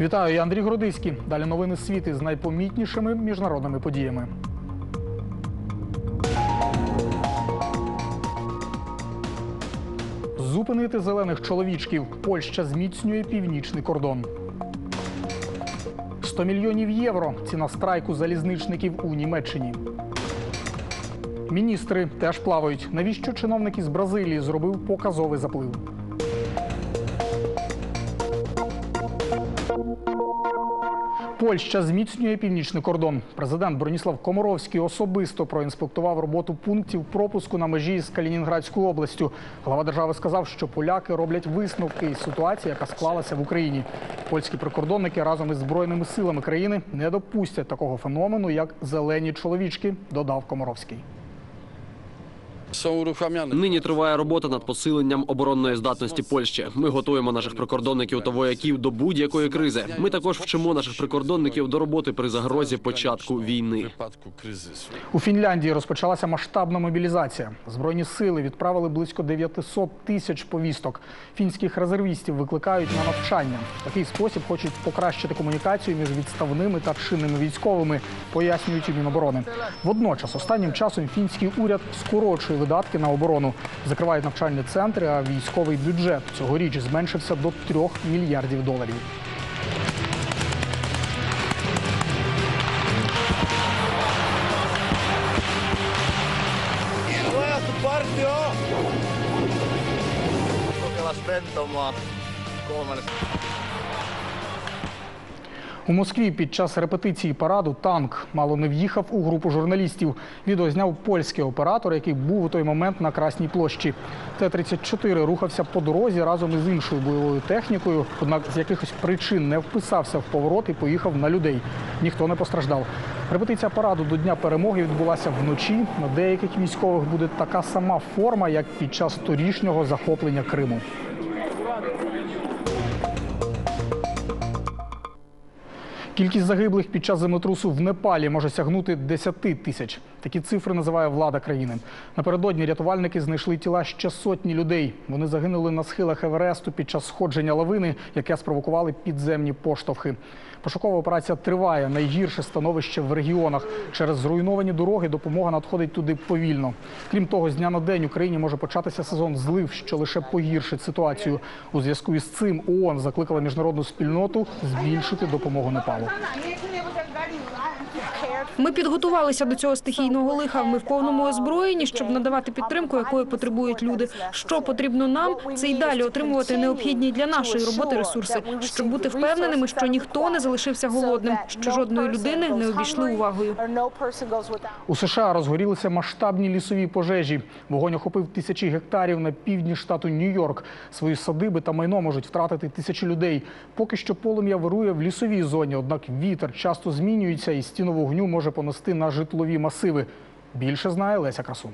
Вітаю, я Андрій Городиський. Далі новини світи з найпомітнішими міжнародними подіями. Зупинити зелених чоловічків. Польща зміцнює північний кордон. 100 мільйонів євро. Ціна страйку залізничників у Німеччині. Міністри теж плавають. Навіщо чиновник із Бразилії зробив показовий заплив? Польща зміцнює північний кордон. Президент Броніслав Комаровський особисто проінспектував роботу пунктів пропуску на межі з Калінінградською областю. Глава держави сказав, що поляки роблять висновки із ситуації, яка склалася в Україні. Польські прикордонники разом із збройними силами країни не допустять такого феномену, як зелені чоловічки, додав Комаровський. Нині триває робота над посиленням оборонної здатності Польщі. Ми готуємо наших прикордонників та вояків до будь-якої кризи. Ми також вчимо наших прикордонників до роботи при загрозі початку війни. У Фінляндії розпочалася масштабна мобілізація. Збройні сили відправили близько 900 тисяч повісток. Фінських резервістів викликають на навчання. В такий спосіб хочуть покращити комунікацію між відставними та чинними військовими, пояснюють у Міноборони. Водночас, останнім часом фінський уряд скорочує видатки на оборону, закривають навчальні центри, а військовий бюджет цьогоріч зменшився до 3 мільярдів доларів. Nueva tu partio! Kokeilla spentomaa kolmannesta. У Москві під час репетиції параду танк мало не в'їхав у групу журналістів. Відео зняв польський оператор, який був у той момент на Красній площі. Т-34 рухався по дорозі разом із іншою бойовою технікою, однак з якихось причин не вписався в поворот і поїхав на людей. Ніхто не постраждав. Репетиція параду до Дня перемоги відбулася вночі. На деяких військових буде така сама форма, як під час торішнього захоплення Криму. Кількість загиблих під час землетрусу в Непалі може сягнути 10 тисяч. Такі цифри називає влада країни. Напередодні рятувальники знайшли тіла ще сотні людей. Вони загинули на схилах Евересту під час сходження лавини, яке спровокували підземні поштовхи. Пошукова операція триває. Найгірше становище в регіонах. Через зруйновані дороги допомога надходить туди повільно. Крім того, з дня на день Україні може початися сезон злив, що лише погіршить ситуацію. У зв'язку із цим ООН закликала міжнародну спільноту збільшити допомогу Непалу. Ми підготувалися до цього стихійного лиха. Ми в повному озброєнні, щоб надавати підтримку, якої потребують люди. Що потрібно нам, це й далі отримувати необхідні для нашої роботи ресурси, щоб бути впевненими, що ніхто не залишився голодним, що жодної людини не обійшли увагою. У США розгорілися масштабні лісові пожежі. Вогонь охопив тисячі гектарів на півдні штату Нью-Йорк. Свої садиби та майно можуть втратити тисячі людей. Поки що полум'я вирує в лісовій зоні, однак вітер часто змінюється і стіну вогню може понести на житлові масиви. Більше знає Леся Красун.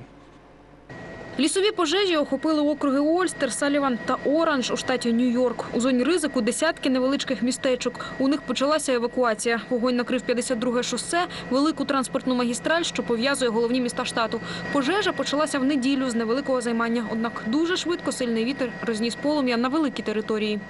Лісові пожежі охопили округи Ольстер, Саліван та Оранж у штаті Нью-Йорк. У зоні ризику десятки невеличких містечок. У них почалася евакуація. Вогонь накрив 52-ге шосе, велику транспортну магістраль, що пов'язує головні міста штату. Пожежа почалася в неділю з невеликого займання. Однак дуже швидко сильний вітер розніс полум'я на великі території.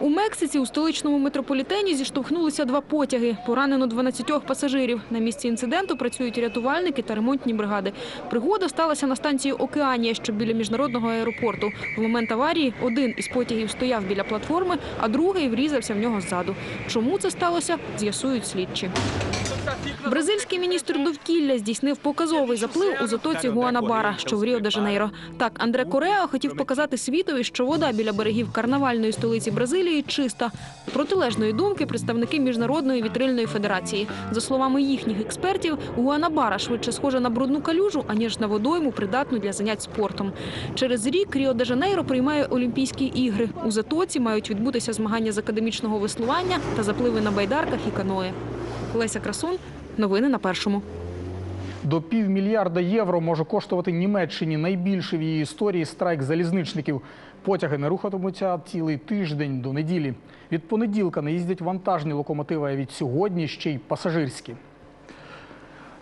У Мексиці у столичному метрополітені зіштовхнулися два потяги. Поранено 12 пасажирів. На місці інциденту працюють рятувальники та ремонтні бригади. Пригода сталася на станції Океанія, що біля міжнародного аеропорту. В момент аварії один із потягів стояв біля платформи, а другий врізався в нього ззаду. Чому це сталося, з'ясують слідчі. Бразильський міністр довкілля здійснив показовий заплив у затоці Гуанабара, що в Ріо-де-Жанейро. Так, Андре Кореа хотів показати світові, що вода біля берегів карнавальної столиці Бразилії чиста. Протилежної думки представники міжнародної вітрильної федерації. За словами їхніх експертів, Гуанабара швидше схожа на брудну калюжу, аніж на водойму, придатну для занять спортом. Через рік Ріо-де-Жанейро приймає Олімпійські ігри. У затоці мають відбутися змагання з академічного веслування та запливи на байдарках і каное. Леся Красун. Новини на першому. До півмільярда євро може коштувати Німеччині найбільший в її історії страйк залізничників. Потяги не рухатимуться цілий тиждень до неділі. Від понеділка не їздять вантажні локомотиви, а від сьогодні ще й пасажирські.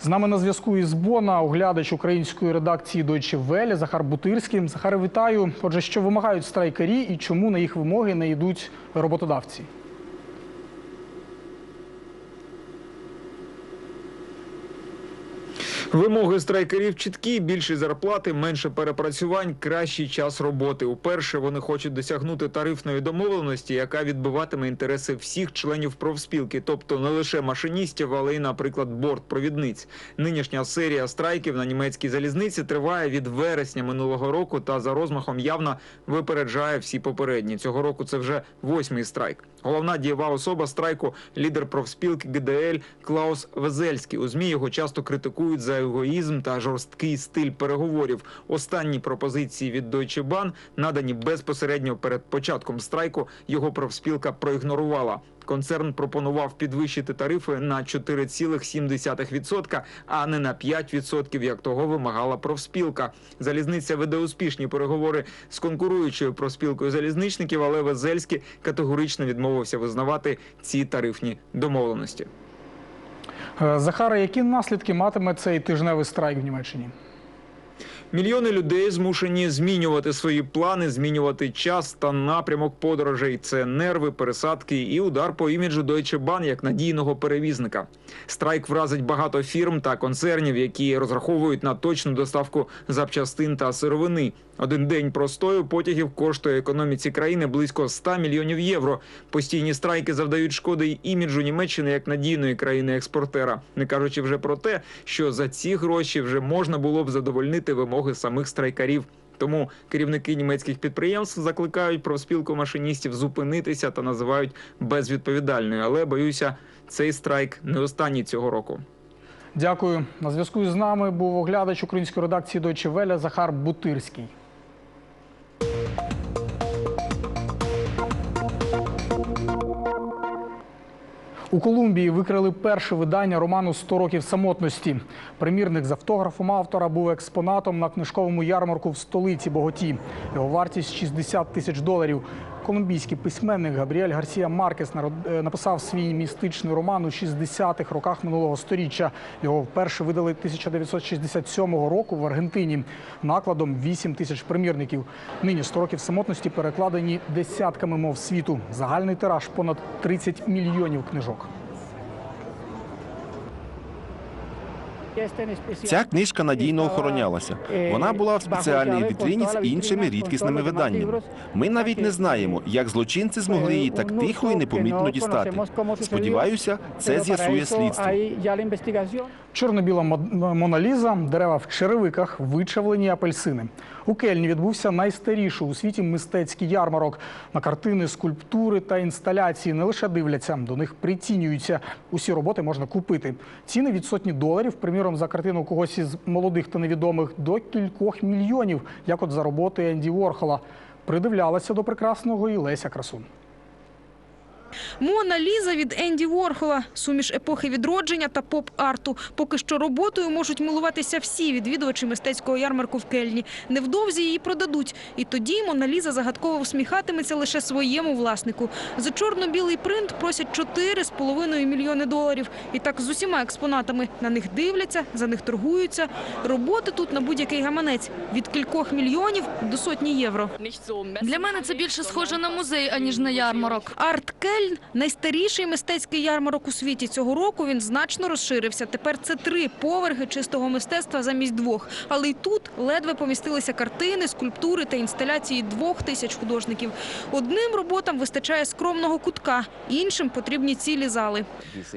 З нами на зв'язку із Бона оглядач української редакції Deutsche Welle Захар Бутирський. Захаре, вітаю. Отже, що вимагають страйкарі і чому на їх вимоги не йдуть роботодавці? Вимоги страйкерів чіткі: більші зарплати, менше перепрацювань, кращий час роботи. Уперше вони хочуть досягнути тарифної домовленості, яка відбиватиме інтереси всіх членів профспілки, тобто не лише машиністів, але й, наприклад, бортпровідниць. Нинішня серія страйків на німецькій залізниці триває від вересня минулого року та за розмахом явно випереджає всі попередні. Цього року це вже восьмий страйк. Головна дієва особа страйку лідер профспілки ГДЛ Клаус Везельський. У змі його часто критикують за егоїзм та жорсткий стиль переговорів. Останні пропозиції від Deutsche Bahn, надані безпосередньо перед початком страйку, його профспілка проігнорувала. Концерн пропонував підвищити тарифи на 4,7%, а не на 5%, як того вимагала профспілка. Залізниця веде успішні переговори з конкуруючою профспілкою залізничників, але Везельський категорично відмовився визнавати ці тарифні домовленості. Е, Захаре, які наслідки матиме цей тижневий страйк в Німеччині? Мільйони людей змушені змінювати свої плани, змінювати час та напрямок подорожей. Це нерви, пересадки і удар по іміджу Deutsche Bahn як надійного перевізника. Страйк вразить багато фірм та концернів, які розраховують на точну доставку запчастин та сировини. Один день простою потягів коштує економіці країни близько 100 мільйонів євро. Постійні страйки завдають шкоди й іміджу Німеччини як надійної країни-експортера, не кажучи вже про те, що за ці гроші вже можна було б задовольнити вимоги самих страйкарів. Тому керівники німецьких підприємств закликають профспілку машиністів зупинитися та називають безвідповідальною. Але боюся, цей страйк не останній цього року. Дякую. На зв'язку з нами був оглядач української редакції Deutsche Welle Захар Бутирський. У Колумбії викрили перше видання роману «100 років самотності. Примірник з автографом автора був експонатом на книжковому ярмарку в столиці Боготі. Його вартість 60 тисяч доларів. Колумбійський письменник Габріель Гарсія Маркес е, написав свій містичний роман у 60-х роках минулого століття. Його вперше видали 1967 року в Аргентині накладом 8 тисяч примірників. Нині 100 років самотності перекладені десятками мов світу. Загальний тираж понад 30 мільйонів книжок. Ця книжка надійно охоронялася. Вона була в спеціальній вітріні з іншими рідкісними виданнями. Ми навіть не знаємо, як злочинці змогли її так тихо і непомітно дістати. Сподіваюся, це з'ясує слідство. Чорно-біла мо- Моналіза, дерева в черевиках, вичавлені апельсини. У Кельні відбувся найстаріший у світі мистецький ярмарок. На картини, скульптури та інсталяції не лише дивляться, до них прицінюються. Усі роботи можна купити. Ціни від сотні доларів, приміром, за картину когось із молодих та невідомих, до кількох мільйонів, як от за роботи Енді Ворхола. Придивлялася до прекрасного і Леся Красун. Мона Ліза від Енді Ворхола, суміш епохи відродження та поп-арту. Поки що роботою можуть милуватися всі відвідувачі мистецького ярмарку в Кельні. Невдовзі її продадуть. І тоді Мона Ліза загадково всміхатиметься лише своєму власнику. За чорно-білий принт просять 4,5 мільйони доларів. І так з усіма експонатами. На них дивляться, за них торгуються. Роботи тут на будь-який гаманець. Від кількох мільйонів до сотні євро. Для мене це більше схоже на музей, аніж на ярмарок. Арт Кельн – найстаріший мистецький ярмарок у світі. Цього року він значно розширився. Тепер це три поверхи чистого мистецтва замість двох. Але й тут ледве помістилися картини, скульптури та інсталяції двох тисяч художників. Одним роботам вистачає скромного кутка, іншим потрібні цілі зали.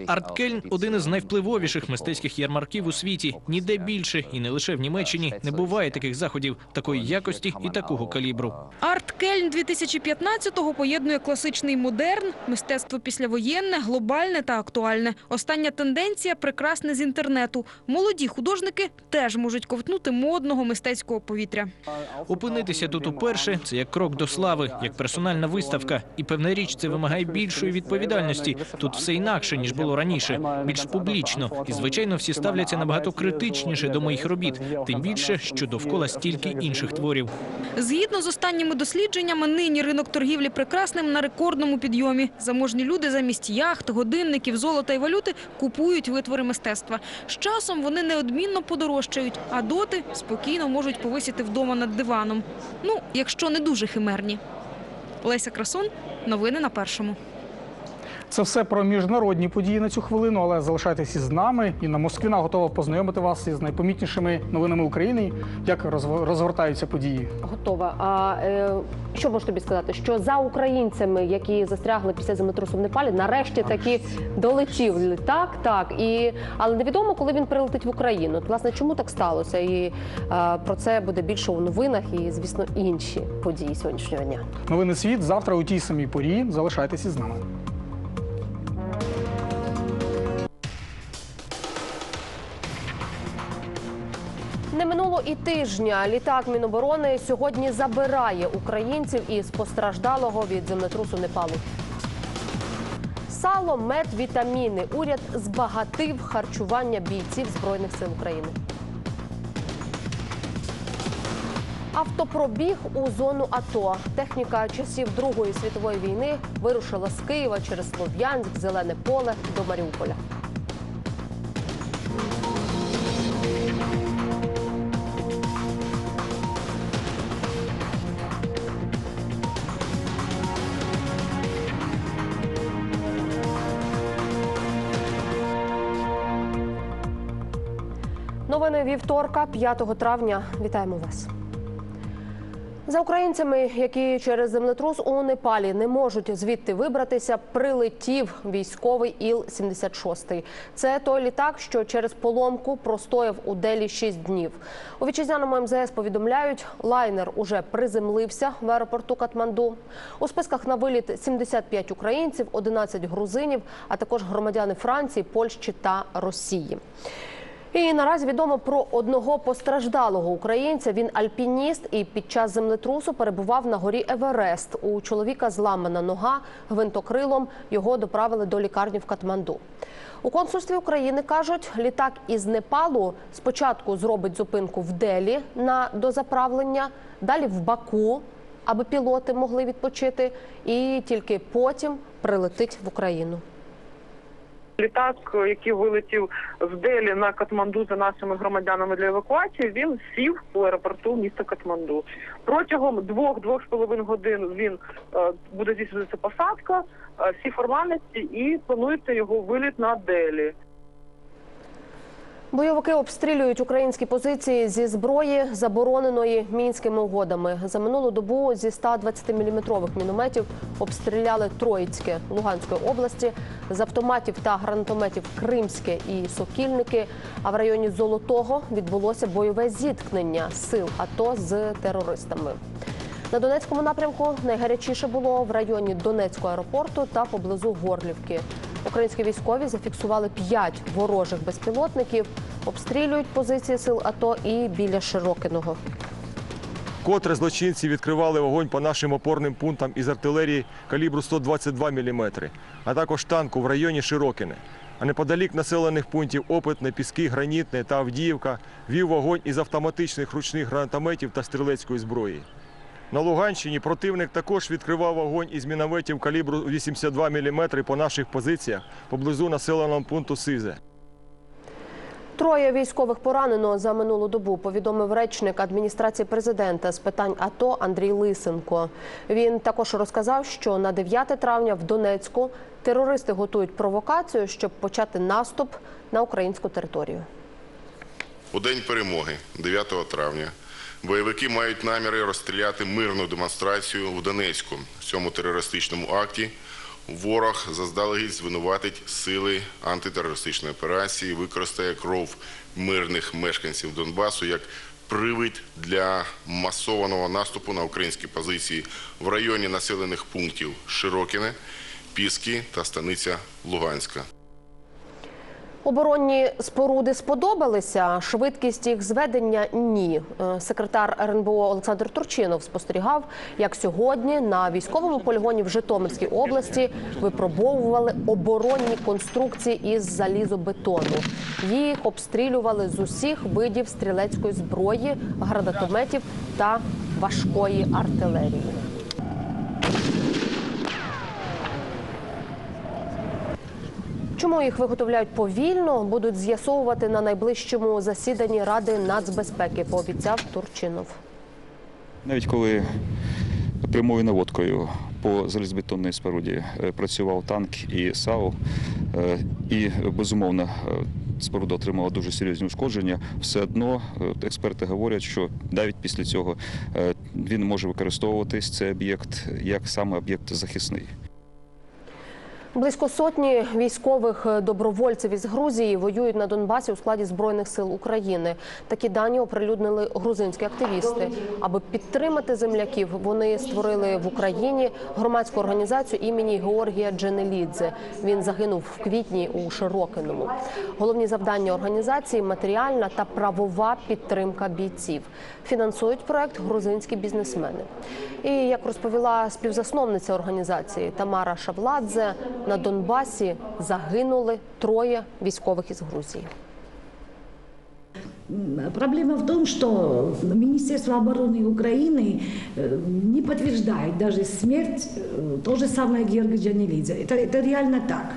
Арткельн один із найвпливовіших мистецьких ярмарків у світі. Ніде більше, і не лише в Німеччині, не буває таких заходів такої якості і такого калібру. Арт Кельн 2015-го поєднує класичний модерн, мистецтво післявоєнне, глобальне та актуальне. Остання тенденція – прекрасне з інтернету. Молоді художники теж можуть ковтнути модного мистецького повітря. Опинитися тут уперше це як крок до слави, як персональна виставка. І певна річ це вимагає більшої відповідальності. Тут все інакше ніж було раніше, більш публічно. І звичайно, всі ставляться набагато критичніше до моїх робіт. Тим більше, що довкола стільки інших творів. Згідно з останніми дослідженнями, нині ринок торгівлі прекрасним на рекордному підйомі. Заможні люди замість яхт, годинників, золота і валюти купують витвори мистецтва. З часом вони неодмінно подорожчають, а доти спокійно можуть повисіти вдома над диваном. Ну, якщо не дуже химерні. Леся Красон, новини на першому. Це все про міжнародні події на цю хвилину, але залишайтесь із нами. І на Москвіна готова познайомити вас із найпомітнішими новинами України, як розгортаються події. Готова. А е, що можу тобі сказати? Що за українцями, які застрягли після землетрусу в Непалі, нарешті таки долетів літак, так і але невідомо, коли він прилетить в Україну. Власне, чому так сталося? І е, про це буде більше у новинах і, звісно, інші події сьогоднішнього дня. Новини світ завтра у тій самій порі. Залишайтесь із нами. Не минуло і тижня. Літак Міноборони сьогодні забирає українців із постраждалого від землетрусу Непалу. Сало, мед, вітаміни. Уряд збагатив харчування бійців Збройних сил України. Автопробіг у зону АТО. Техніка часів Другої світової війни вирушила з Києва через Слов'янськ, Зелене поле до Маріуполя. Вівторка, 5 травня. Вітаємо вас. За українцями, які через землетрус у Непалі не можуть звідти вибратися, прилетів військовий Іл-76. Це той літак, що через поломку простояв у Делі 6 днів. У вітчизняному МЗС повідомляють, лайнер уже приземлився в аеропорту Катманду. У списках на виліт 75 українців, 11 грузинів, а також громадяни Франції, Польщі та Росії. І наразі відомо про одного постраждалого українця. Він альпініст і під час землетрусу перебував на горі Еверест. У чоловіка зламана нога гвинтокрилом. Його доправили до лікарні в Катманду. У консульстві України кажуть, літак із Непалу спочатку зробить зупинку в Делі на дозаправлення, далі в Баку, аби пілоти могли відпочити, і тільки потім прилетить в Україну. Літак, який вилетів з Делі на Катманду за нашими громадянами для евакуації, він сів у аеропорту міста Катманду. Протягом двох-двох з половиною годин він е, буде здійснюватися посадка, е, всі формальності і планується його виліт на Делі. Бойовики обстрілюють українські позиції зі зброї, забороненої мінськими угодами. За минулу добу зі 120-мм мінометів обстріляли Троїцьке Луганської області, з автоматів та гранатометів Кримське і Сокільники. А в районі Золотого відбулося бойове зіткнення сил АТО з терористами. На Донецькому напрямку найгарячіше було в районі Донецького аеропорту та поблизу Горлівки. Українські військові зафіксували п'ять ворожих безпілотників, обстрілюють позиції сил АТО і біля Широкиного. Котре злочинці відкривали вогонь по нашим опорним пунктам із артилерії калібру 122 мм, а також танку в районі Широкине. А неподалік населених пунктів Опитне, Піски, Гранітне та Авдіївка вів вогонь із автоматичних ручних гранатометів та стрілецької зброї. На Луганщині противник також відкривав вогонь із мінометів калібру 82 мм по наших позиціях поблизу населеного пункту Сизе. Троє військових поранено за минулу добу, повідомив речник адміністрації президента з питань АТО Андрій Лисенко. Він також розказав, що на 9 травня в Донецьку терористи готують провокацію, щоб почати наступ на українську територію. У день перемоги, 9 травня, бойовики мають наміри розстріляти мирну демонстрацію в Донецьку. В цьому терористичному акті ворог заздалегідь звинуватить сили антитерористичної операції, використає кров мирних мешканців Донбасу як привід для масованого наступу на українські позиції в районі населених пунктів Широкіне, Піски та станиця Луганська. Оборонні споруди сподобалися. Швидкість їх зведення ні. Е, Секретар РНБО Олександр Турчинов спостерігав, як сьогодні на військовому полігоні в Житомирській області випробовували оборонні конструкції із залізобетону. Їх обстрілювали з усіх видів стрілецької зброї, гранатометів та важкої артилерії. Чому їх виготовляють повільно, будуть з'ясовувати на найближчому засіданні Ради нацбезпеки, пообіцяв Турчинов. Навіть коли прямою наводкою по залізобетонній споруді е, працював танк і САУ, е, і безумовно е, споруда отримала дуже серйозні ушкодження. Все одно експерти говорять, що навіть після цього він може використовуватись цей об'єкт як саме об'єкт захисний. Близько сотні військових добровольців із Грузії воюють на Донбасі у складі збройних сил України. Такі дані оприлюднили грузинські активісти. Аби підтримати земляків, вони створили в Україні громадську організацію імені Георгія Дженелідзе. Він загинув в квітні у Широкиному. Головні завдання організації матеріальна та правова підтримка бійців. Фінансують проект грузинські бізнесмени. І як розповіла співзасновниця організації Тамара Шавладзе, на Донбасі загинули троє військових із Грузії. Проблема в том, что Министерство обороны Украины э, не подтверждает даже смерть э, то же самое Георгия Джанилидзе. Это, это реально так.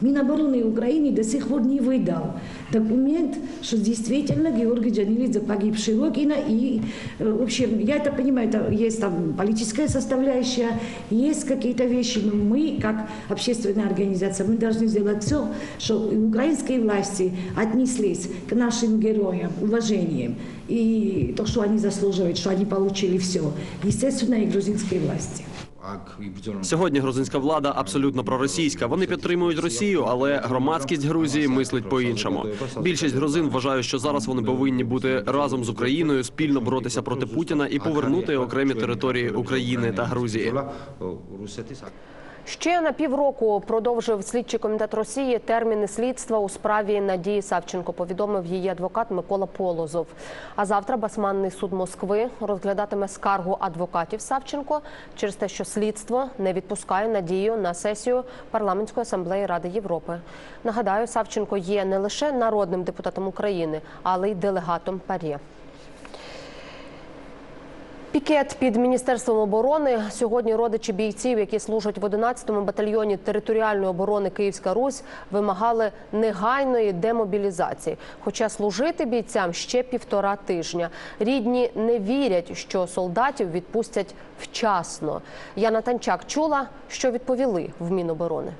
Минобороны Украины до сих пор не выдал документ, что действительно Георгий Джанилидзе погиб в Широкино. И, э, в общем, я это понимаю, это есть там политическая составляющая, есть какие-то вещи, но мы, как общественная организация, мы должны сделать все, чтобы украинские власти отнеслись к нашим героям уважением. И то, что они заслуживают, что они получили все. Естественно, и грузинские власти. Сьогодні грузинська влада абсолютно проросійська. Вони підтримують Росію, але громадськість Грузії мислить по-іншому. Більшість грузин вважають, що зараз вони повинні бути разом з Україною, спільно боротися проти Путіна і повернути окремі території України та Грузії. Ще на півроку продовжив слідчий комітет Росії терміни слідства у справі Надії Савченко. Повідомив її адвокат Микола Полозов. А завтра Басманний суд Москви розглядатиме скаргу адвокатів Савченко через те, що слідство не відпускає Надію на сесію парламентської асамблеї Ради Європи. Нагадаю, Савченко є не лише народним депутатом України, але й делегатом ПАРЄ. Пікет під міністерством оборони сьогодні родичі бійців, які служать в 11-му батальйоні територіальної оборони Київська Русь, вимагали негайної демобілізації. Хоча служити бійцям ще півтора тижня. Рідні не вірять, що солдатів відпустять вчасно. Яна Танчак чула, що відповіли в Міноборони.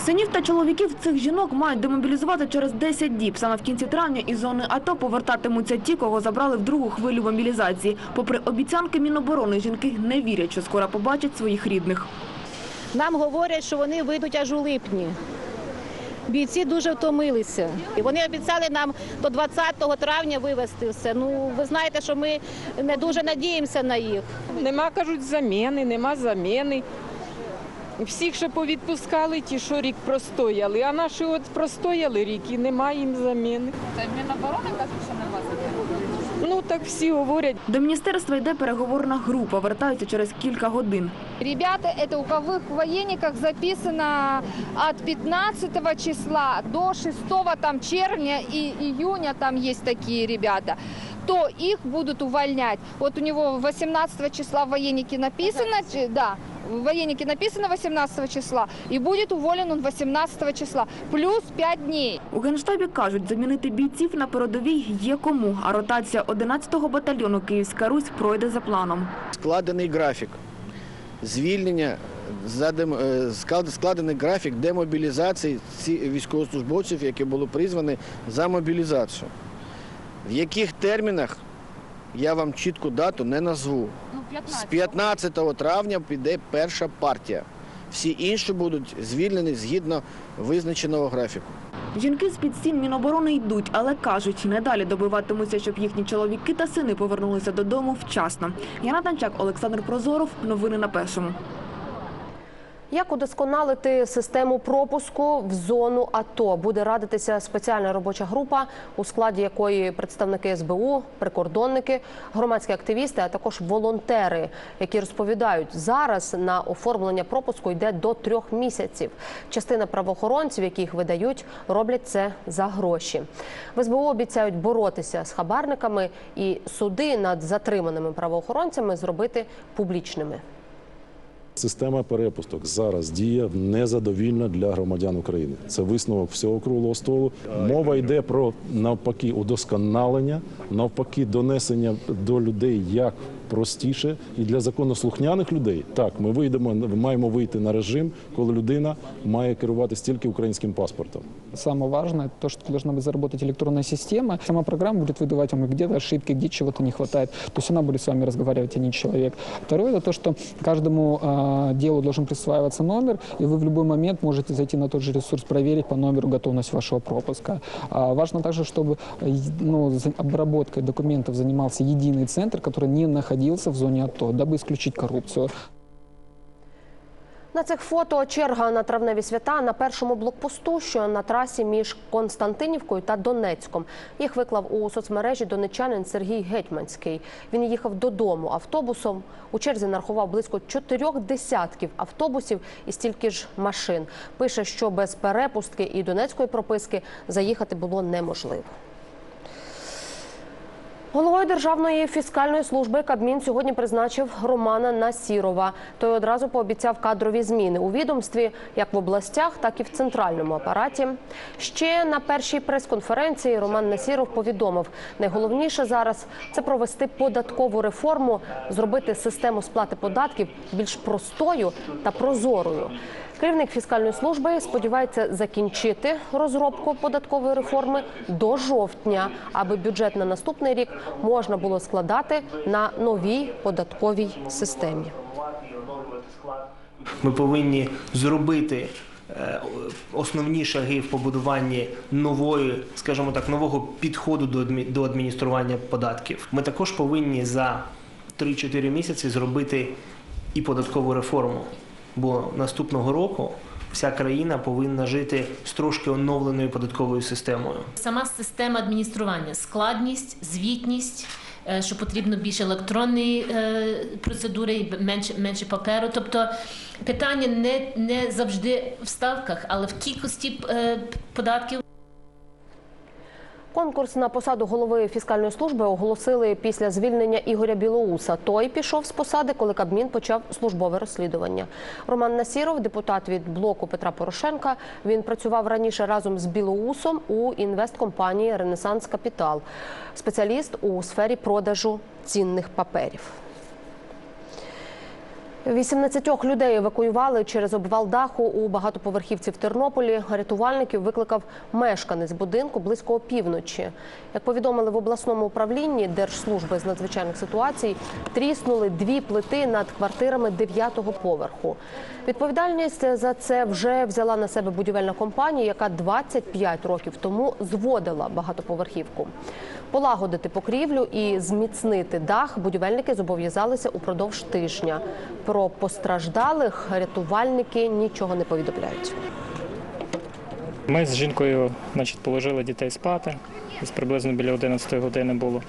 Синів та чоловіків цих жінок мають демобілізувати через 10 діб. Саме в кінці травня із зони АТО повертатимуться ті, кого забрали в другу хвилю мобілізації. Попри обіцянки Міноборони, жінки не вірять, що скоро побачать своїх рідних. Нам говорять, що вони вийдуть аж у липні. Бійці дуже втомилися. І вони обіцяли нам до 20 травня вивезти все. Ну, ви знаєте, що ми не дуже надіємося на їх. Нема, кажуть, заміни, нема заміни. Всіх ще повідпускали, ті, що рік простояли, а наші от простояли рік і немає їм заміни. Це Міноборони кажуть, що нема Ну так всі говорять. До міністерства йде переговорна група. Вертаються через кілька годин. Ребята, это у кого в военниках записано от 15 числа до 6 там червня и июня там есть такие ребята то их будут увольнять. Вот у него 18 числа в военнике написано, да, в военнике написано 18 числа, и будет уволен он 18 числа, плюс 5 дней. У Генштабі кажуть, замінити бійців на передовій є кому, а ротація 11-го батальйону Київська Русь пройде за планом. складений графік звільнення, задем- е, склад- складений графік демобілізації ці військовослужбовців, які були призвані за мобілізацію. В яких термінах я вам чітку дату не назву. З 15 травня піде перша партія. Всі інші будуть звільнені згідно визначеного графіку. Жінки з під стін Міноборони йдуть, але кажуть, не далі добиватимуться, щоб їхні чоловіки та сини повернулися додому вчасно. Яна Танчак, Олександр Прозоров. Новини на першому. Як удосконалити систему пропуску в зону АТО буде радитися спеціальна робоча група, у складі якої представники СБУ, прикордонники, громадські активісти, а також волонтери, які розповідають, зараз на оформлення пропуску йде до трьох місяців. Частина правоохоронців, які їх видають, роблять це за гроші. В СБУ обіцяють боротися з хабарниками і суди над затриманими правоохоронцями зробити публічними. Система перепусток зараз діє незадовільна для громадян України. Це висновок всього круглого столу. Мова йде про навпаки удосконалення, навпаки, донесення до людей, як простіше. І для законослухняних людей так ми вийдемо, маємо вийти на режим, коли людина має керуватися тільки українським паспортом. Самое важное, то, что должна быть заработать электронная система. Сама программа будет выдавать вам где-то ошибки, где чего-то не хватает. То есть она будет с вами разговаривать, а не человек. Второе, это то, что каждому э, делу должен присваиваться номер, и вы в любой момент можете зайти на тот же ресурс, проверить по номеру готовность вашего пропуска. А важно также, чтобы э, е- ну, за- обработкой документов занимался единый центр, который не находился в зоне АТО, дабы исключить коррупцию. На цих фото черга на травневі свята на першому блокпосту, що на трасі між Константинівкою та Донецьком. Їх виклав у соцмережі донечанин Сергій Гетьманський. Він їхав додому автобусом. У черзі нарахував близько чотирьох десятків автобусів і стільки ж машин. Пише, що без перепустки і донецької прописки заїхати було неможливо. Головою Державної фіскальної служби Кабмін сьогодні призначив Романа Насірова. Той одразу пообіцяв кадрові зміни у відомстві, як в областях, так і в центральному апараті. Ще на першій прес-конференції Роман Насіров повідомив, найголовніше зараз це провести податкову реформу, зробити систему сплати податків більш простою та прозорою. Керівник фіскальної служби сподівається закінчити розробку податкової реформи до жовтня, аби бюджет на наступний рік можна було складати на новій податковій системі. Ми повинні зробити е, основні шаги в побудуванні нової, скажімо так, нового підходу до до адміністрування податків. Ми також повинні за 3-4 місяці зробити і податкову реформу. Бо наступного року вся країна повинна жити з трошки оновленою податковою системою. Сама система адміністрування, складність, звітність, е, що потрібно більше електронної е, процедури, менше, менше паперу. Тобто питання не, не завжди в ставках, але в кількості е, податків. Конкурс на посаду голови фіскальної служби оголосили після звільнення Ігоря Білоуса. Той пішов з посади, коли Кабмін почав службове розслідування. Роман Насіров, депутат від блоку Петра Порошенка. Він працював раніше разом з Білоусом у інвесткомпанії Ренесанс Капітал, спеціаліст у сфері продажу цінних паперів. 18 людей евакуювали через обвал даху у багатоповерхівці в Тернополі. Рятувальників викликав мешканець будинку близько опівночі. Як повідомили в обласному управлінні Держслужби з надзвичайних ситуацій, тріснули дві плити над квартирами 9-го поверху. Відповідальність за це вже взяла на себе будівельна компанія, яка 25 років тому зводила багатоповерхівку. Полагодити покрівлю і зміцнити дах будівельники зобов'язалися упродовж тижня. Про постраждалих рятувальники нічого не повідомляють. Ми з жінкою значить, положили дітей спати. Десь приблизно біля 11 години було.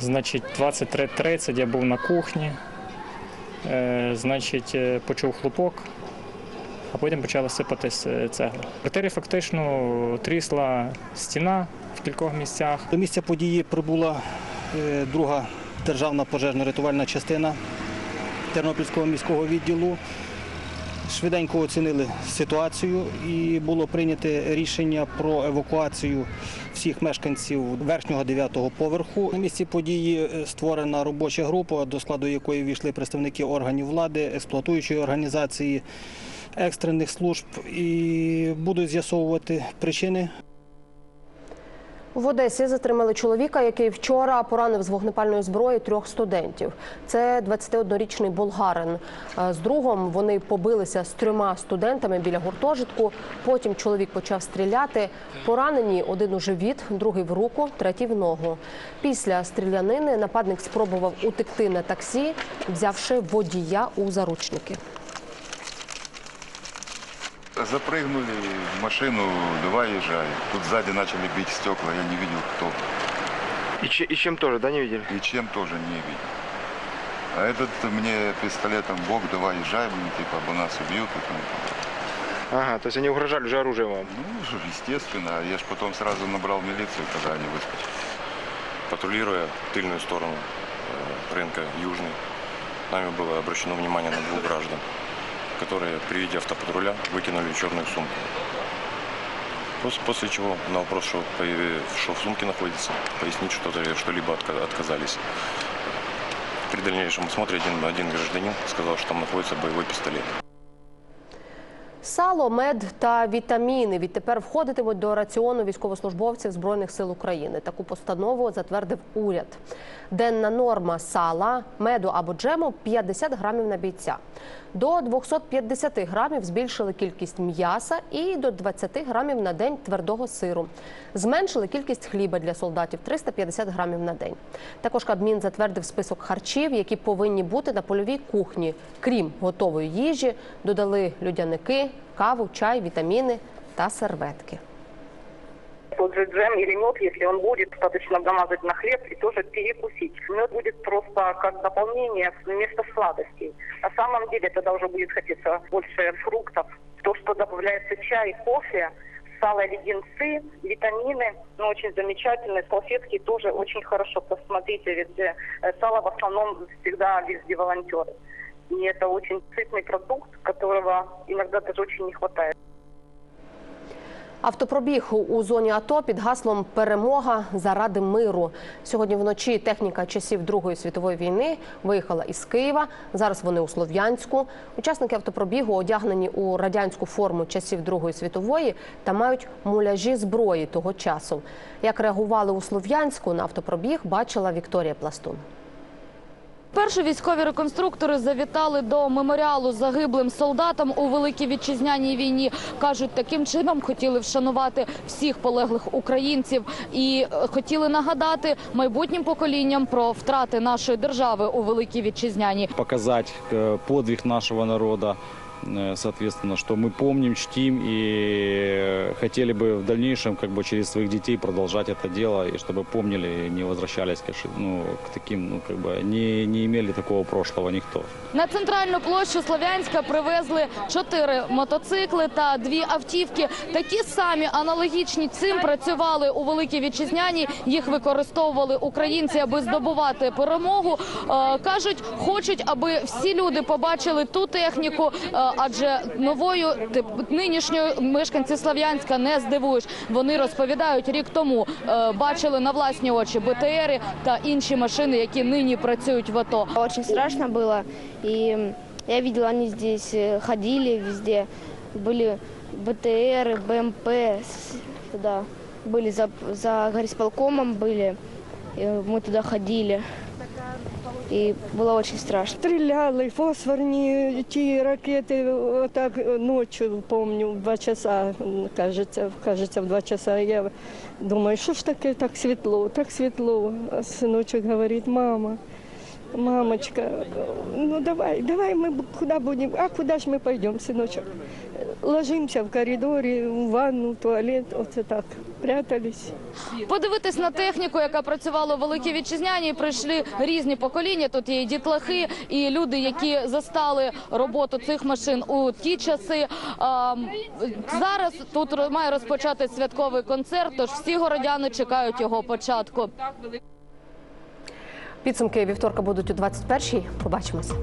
Значить, 23.30 я був на кухні. Е, значить, е, почув хлопок, а потім почала сипатись е, цегла. В квартирі фактично трісла стіна в кількох місцях. До місця події прибула е, друга державна пожежно-рятувальна частина Тернопільського міського відділу. Швиденько оцінили ситуацію і було прийнято рішення про евакуацію всіх мешканців верхнього дев'ятого поверху. На місці події е, створена робоча група, до складу якої війшли представники органів влади, експлуатуючої організації, екстрених служб і будуть з'ясовувати причини В Одесі затримали чоловіка, який вчора поранив з вогнепальної зброї трьох студентів. Це 21-річний болгарин. Е, З другом вони побилися з трьома студентами біля гуртожитку. Потім чоловік почав стріляти. Поранені один у живіт, другий в руку, третій в ногу. Після стрілянини нападник спробував утекти на таксі, взявши водія у заручники. Запрыгнули в машину, давай езжай. Тут сзади начали бить стекла, я не видел кто. И, и чем тоже, да, не видели? И чем тоже не видел. А этот мне пистолетом, Бог, давай езжай, блин, типа, бы нас убьют. И там. Ага, то есть они угрожали уже оружием вам? Ну, естественно. Я ж потом сразу набрал милицию, когда они выскочили. Патрулируя тыльную сторону э, рынка Южный, нами было обращено внимание на двух граждан, которые при виде автопатруля выкинули черную сумку. После, после чего на вопрос, что, что в сумке находится, пояснить что-то, что-либо отка- отказались. При дальнейшем осмотре один, один гражданин сказал, что там находится боевой пистолет. Сало, мед та вітаміни відтепер входитимуть до раціону військовослужбовців Збройних сил України. Таку постанову затвердив уряд. Денна норма сала, меду або джему 50 грамів на бійця. До 250 грамів збільшили кількість м'яса і до 20 грамів на день твердого сиру. Зменшили кількість хліба для солдатів 350 грамів на день. Також Кабмін затвердив список харчів, які повинні бути на польовій кухні. Крім готової їжі, додали людяники, каву, чай, вітаміни та серветки. Тот же джем или мед, если он будет, достаточно намазать на хлеб и тоже перекусить. Мед будет просто как дополнение вместо сладостей. На самом деле тогда уже будет хотеться больше фруктов. То, что добавляется чай, кофе, сало, леденцы, витамины, ну, очень замечательные. Салфетки тоже очень хорошо. Посмотрите, ведь э, сало в основном всегда везде волонтеры. И это очень сытный продукт, которого иногда даже очень не хватает. Автопробіг у зоні АТО під гаслом Перемога заради миру. Сьогодні вночі техніка часів Другої світової війни виїхала із Києва. Зараз вони у Слов'янську. Учасники автопробігу одягнені у радянську форму часів Другої світової та мають муляжі зброї того часу. Як реагували у Слов'янську на автопробіг, бачила Вікторія Пластун. Перші військові реконструктори завітали до меморіалу загиблим солдатам у Великій Вітчизняній війні. Кажуть, таким чином хотіли вшанувати всіх полеглих українців і е, хотіли нагадати майбутнім поколінням про втрати нашої держави у Великій Вітчизняній. Показати э, подвиг нашого народа, э, соответственно, что мы помним, чтим и хотели бы в дальнейшем как бы через своих детей продолжать это дело, и чтобы помнили и не возвращались к, ошиб- ну, к таким, ну, как бы не, не имели такого прошлого никто. На центральну площу Слов'янська привезли чотири мотоцикли та дві автівки. Такі самі аналогічні цим працювали у Великій Вітчизняній. Їх використовували українці, аби здобувати перемогу. Е, Кажуть, хочуть, аби всі люди побачили ту техніку, е, адже новою тип- нинішньою мешканці Слов'янська не здивуєш. Вони розповідають рік тому, е, бачили на власні очі БТРи та інші машини, які нині працюють в АТО. Очень страшно было. И я видела, они здесь э, ходили везде. Были БТР, БМП, с- туда были за, за горисполкомом были. И мы туда ходили. И було очень страшно. Стріляли фосфорні ті ракети, отак ночі, помню, в два часа, кажеться, кажеться, в два часа. Я думаю, що ж таке так світло, так світло. А синочок говорить, мама, мамочка, ну давай, давай мы куда будем, а куда ж мы пойдем, сыночек? Ложимся в коридоре, в ванну, в туалет, оце так, прятались. Подивитись на техніку, яка працювала у Великій Вітчизняній, прийшли різні покоління. Тут є і дітлахи, і люди, які застали роботу цих машин у ті часи. А, м, Зараз тут ро- має розпочати святковий концерт, тож всі городяни чекають його початку. Підсумки вівторка будуть у 21-й. Побачимося.